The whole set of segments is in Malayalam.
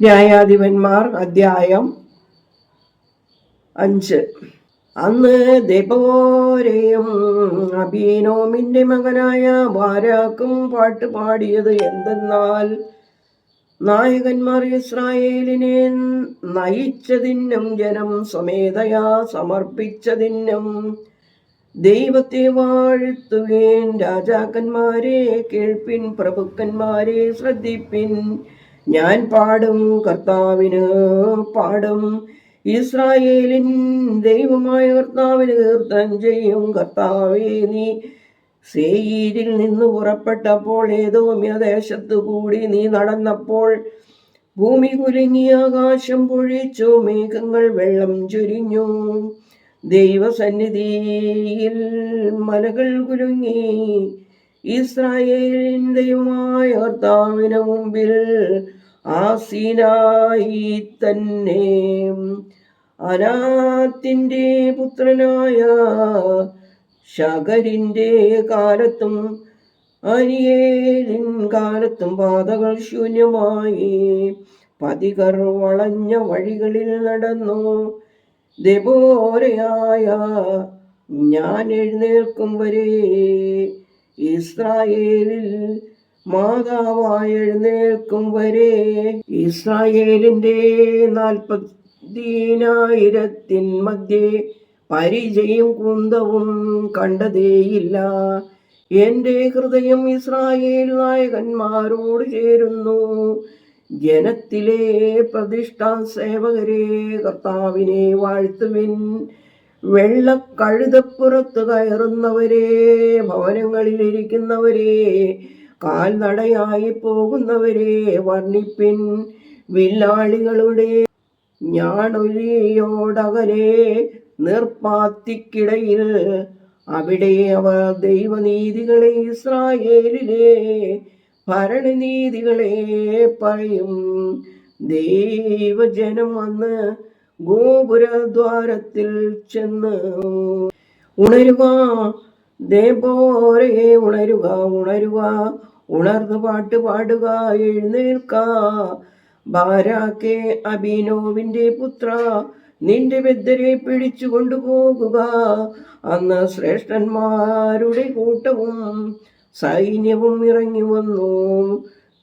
ന്യായാധിപന്മാർ അധ്യായം അഞ്ച്. അന്ന് ദെബോരയും അഭിനോമിന്റെ മകനായ ബാരാക്കും പാട്ട് പാടിയത് എന്തെന്നാൽ നായകന്മാർ ഇസ്രായേലിനെ നയിച്ചതിനും ജനം സ്വമേധയാ സമർപ്പിച്ചതിനും ദൈവത്തെ വാഴ്ത്തുവേൻ രാജാക്കന്മാരെ കേൾപ്പിൻ പ്രഭുക്കന്മാരെ ശ്രദ്ധിപ്പിൻ. ഞാൻ പാടും കർത്താവിന് പാടും. ഇസ്രായേലിൻ ദൈവമായ കർത്താവിന് കീർത്തനം ചെയ്യും. കർത്താവേ നീ സേയിരിൽ നിന്ന് പുറപ്പെട്ടപ്പോൾ ഏതോ ദേശത്തു കൂടി നീ നടന്നപ്പോൾ ഭൂമി കുലുങ്ങി ആകാശം പൊഴിച്ചു മേഘങ്ങൾ വെള്ളം ചൊരിഞ്ഞു. ദൈവസന്നിധിയിൽ മലകൾ കുലുങ്ങി ഇസ്രായേലിൻ ദൈവമായ കർത്താവിന് മുമ്പിൽ ആസീനായി തന്നെ. അനാത്തിന്റെ പുത്രനായ ശകരിന്റെ കാലത്തും അനിയേലിൻ കാലത്തും പാതകൾ ശൂന്യമായി. പതികർ വളഞ്ഞ വഴികളിൽ നടന്നു. ദബോരയായ ഞാൻ എഴുന്നേൽക്കും വരെ ഇസ്രായേലിൽ മാതാവായി എഴുന്നേൽക്കും വരെ ഇസ്രായേലിന്റെ നാൽപ്പതിനായിരത്തിൻ മധ്യേ പരിചയം കുന്തവും കണ്ടതേയില്ല. എന്റെ ഹൃദയം ഇസ്രായേൽ നായകന്മാരോട് ചേരുന്നു. ജനത്തിലെ പ്രതിഷ്ഠാ സേവകരെ കർത്താവിനെ വാഴ്ത്തുവിൻ. വെള്ളക്കഴുതപ്പുറത്ത് കയറുന്നവരെ ഭവനങ്ങളിലിരിക്കുന്നവരെ കാൽനടയായി പോകുന്നവരെ വർണിപ്പിൻ വില്ലാളികളുടെ ഞാണൊലിയോടകലെ നിർപ്പാത്തിക്കിടയിൽ അവിടെ അവർ ദൈവനീതികളെ ഇസ്രായേലിലെ ഭരണനീതികളെ പറയും. ദൈവജനം വന്ന് ഗോപുരദ്വാരത്തിൽ ചെന്ന് ഉണരുക. ദേപോരെ ഉണരുക ഉണരുക. ഉണർന്ന് പാട്ട് പാടുക എഴുന്നേൽക്ക. ബാരാക്കെ അബീനോവിന്റെ പുത്ര നിന്റെ ബദ്ധരെ പിടിച്ചു കൊണ്ടുപോകുക. അന്ന് ശ്രേഷ്ഠന്മാരുടെ കൂട്ടവും സൈന്യവും ഇറങ്ങി വന്നു.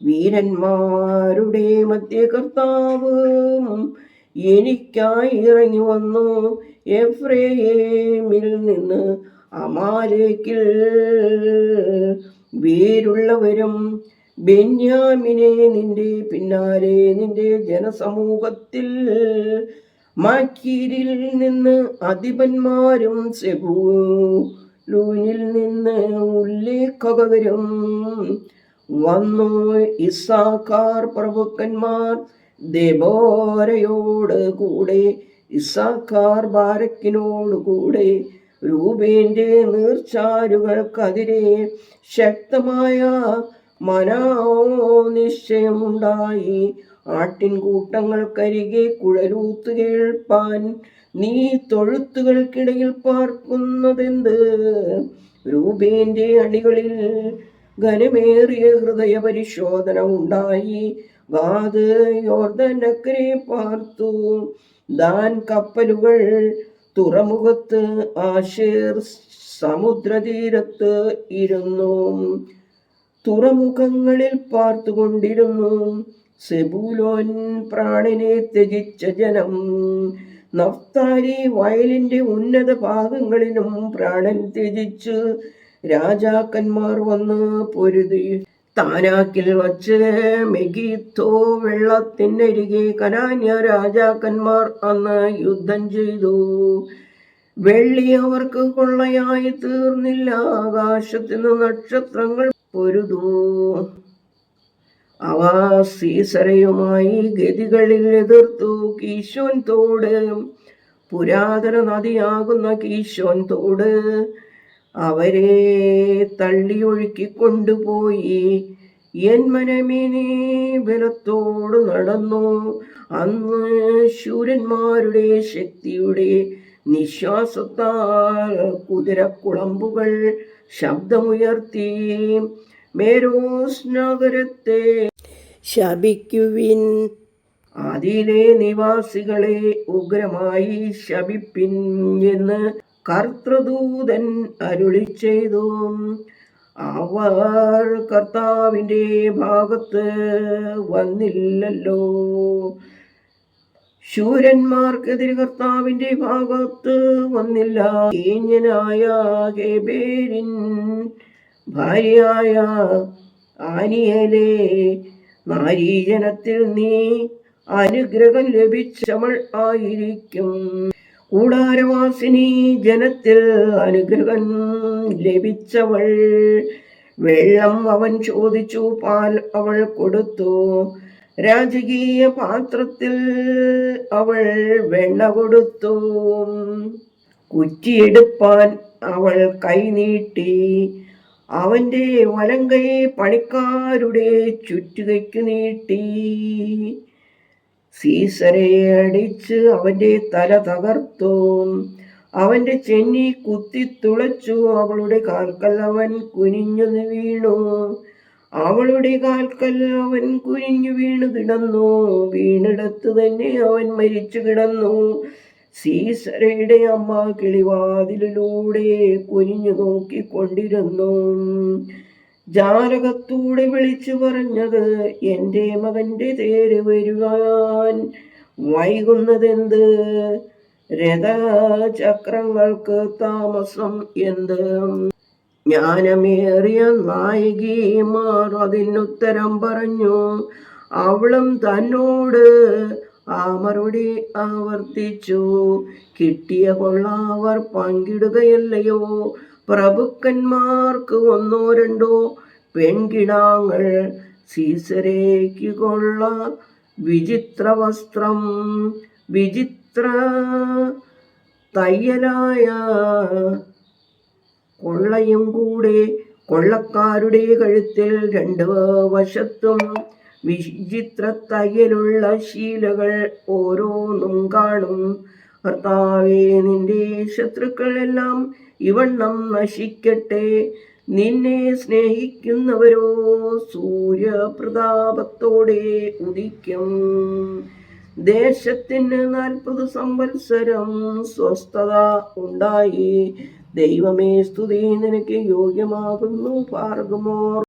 വീരന്മാരുടെ മധ്യ കർത്താവും എനിക്കായി ഇറങ്ങി വന്നു. എഫ്രേമിൽ നിന്ന് അമാലേക്കിൽ വേരുള്ളവരും ബെന്യാമിനെ നിന്റെ പിന്നാലെ നിന്റെ ജനസമൂഹത്തിൽ മാക്കീരിൽ നിന്ന് അധിപന്മാരും സെബൂലൂനിൽ നിന്ന് ഉല്ലേഖകരും വന്നു. ഇസാക്കാർ പ്രഭുക്കന്മാർ ദബോരയോട് കൂടെ ഇസാക്കാർ ബാരക്കിനോട് കൂടെ രൂപേന്റെ നീർച്ചാരുകൾക്കതിരെ ശക്തമായ മനോനിശ്ചയമുണ്ടായി ആട്ടിൻകൂട്ടങ്ങൾക്കരികെ കുഴലൂത്ത് കേൾപ്പാൻ നീ തൊഴുത്തുകൾക്കിടയിൽ പാർക്കുന്നതെന്ത്? രൂപേന്റെ അണികളിൽ ഘനമേറിയ ഹൃദയ പരിശോധന ഉണ്ടായി. ഗാത് യോർദനക്കരെ പാർത്തു. ദാൻ കപ്പലുകൾ തുറമുഖത്ത് ആശേർ സമുദ്രതീരത്ത് ഇരുന്നു. തുറമുഖങ്ങളിൽ പാർത്തുകൊണ്ടിരുന്നു. സെബൂലോൻ പ്രാണിനെ ത്യജിച്ച ജനം. നഫ്താലി വയലിന്റെ ഉന്നത ഭാഗങ്ങളിലും പ്രാണൻ ത്യജിച്ച് രാജാക്കന്മാർ വന്ന് പൊരുതി. താനാക്കിൽ വച്ച് മെഗിത്തോ വെള്ളത്തിനരികെ കനാന്യ രാജാക്കന്മാർ അന്ന് യുദ്ധം ചെയ്തു. വെള്ളി അവർക്ക് കൊള്ളയായി തീർന്നില്ല. ആകാശത്തിന് നക്ഷത്രങ്ങൾ പൊരുതു. അവ സീസരയുമായി ഗതികളിൽ എതിർത്തു. കീശോൻ തോട് പുരാതന നദിയാകുന്ന കീശോൻ തോട് അവരെ തള്ളിയൊഴുക്കിക്കൊണ്ടുപോയി. എൻ മനമേ നീ ബലത്തോട് നടന്നു. അന്ന് ശൂരന്മാരുടെ ശക്തിയുടെ നിശ്വാസത്താൽ കുതിരക്കുളമ്പുകൾ ശബ്ദമുയർത്തി. മേരോസ് നഗരത്തെ ശപിക്കുവിൻ. അതിലെ നിവാസികളെ ഉഗ്രമായി ശപിപ്പിൻ എന്ന് കർത്തൃദൂതൻ അരുളി ചെയ്തു അവർ കർത്താവിന്റെ ഭാഗത്ത് വന്നില്ലല്ലോ. ശൂരന്മാർക്കെതിരെ കർത്താവിന്റെ ഭാഗത്ത് വന്നില്ല. ഈഞ്ഞനായ ഗേബേരിൻ ഭാര്യയായ ആനിയലെ നാരീജനത്തിൽ നീ അനുഗ്രഹം ലഭിച്ചവൾ ആയിരിക്കും. കൂടാരവാസിനി ജനത്തിൽ അനുഗ്രഹം ലഭിച്ചവൾ. വെള്ളം അവൻ ചോദിച്ചു പാൽ അവൾ കൊടുത്തു. രാജകീയ പാത്രത്തിൽ അവൾ വെണ്ണ കൊടുത്തു. കുറ്റിയെടുപ്പാൻ അവൾ കൈനീട്ടി അവന്റെ വലങ്കൈ പണിക്കാരുടെ ചുറ്റുകയ്ക്ക് നീട്ടി. സീസരെ അടിച്ച് അവന്റെ തല തകർത്തു. അവന്റെ ചെന്നി കുത്തി തുളച്ചു. അവളുടെ കാൽക്കൽ അവൻ കുനിഞ്ഞു വീണു. അവളുടെ കാൽക്കൽ അവൻ കുനിഞ്ഞു വീണു കിടന്നു. വീണിടത്ത് തന്നെ അവൻ മരിച്ചു കിടന്നു. സീസരയുടെ അമ്മ കിളിവാതിലിലൂടെ കുനിഞ്ഞു നോക്കിക്കൊണ്ടിരുന്നു. ജാലകത്തൂടെ വിളിച്ചു പറഞ്ഞത് എന്റെ മകന്റെ തേര് വരുവാൻ. വൈകുന്നതെന്ത്? രഥചക്രങ്ങൾക്ക് താമസം എന്ത്? ജ്ഞാനമേറിയ നായികമാർ അതിനുത്തരം പറഞ്ഞു അവളും തന്നോട് ആ മറുപടി ആവർത്തിച്ചു. കിട്ടിയ കൊള്ളാവർ പങ്കിടുകയല്ലയോ? പ്രഭുക്കന്മാർക്ക് ഒന്നോ രണ്ടോ പെൺകിടാങ്ങൾ സീസരേക്ക് കൊള്ള വിചിത്ര വസ്ത്രം വിചിത്ര തയ്യലായ കൊള്ളയും കൂടെ കൊള്ളക്കാരുടെ കഴുത്തിൽ രണ്ട് വശത്തും വിചിത്ര തയ്യലുള്ള ശീലകൾ ഓരോന്നും കാണും. ഭർത്താവേ നിന്റെ ശത്രുക്കളെല്ലാം ഇവണ്ണം നശിക്കട്ടെ. നിന്നെ സ്നേഹിക്കുന്നവരോ സൂര്യപ്രതാപത്തോടെ ഉദിക്കും. ദേശത്തിന് നാൽപ്പത് സംവത്സരം സ്വസ്ഥത ഉണ്ടായി. ദൈവമേ സ്തുതി. നിനക്ക് യോഗ്യമാകുന്നു. പാർഗമോർ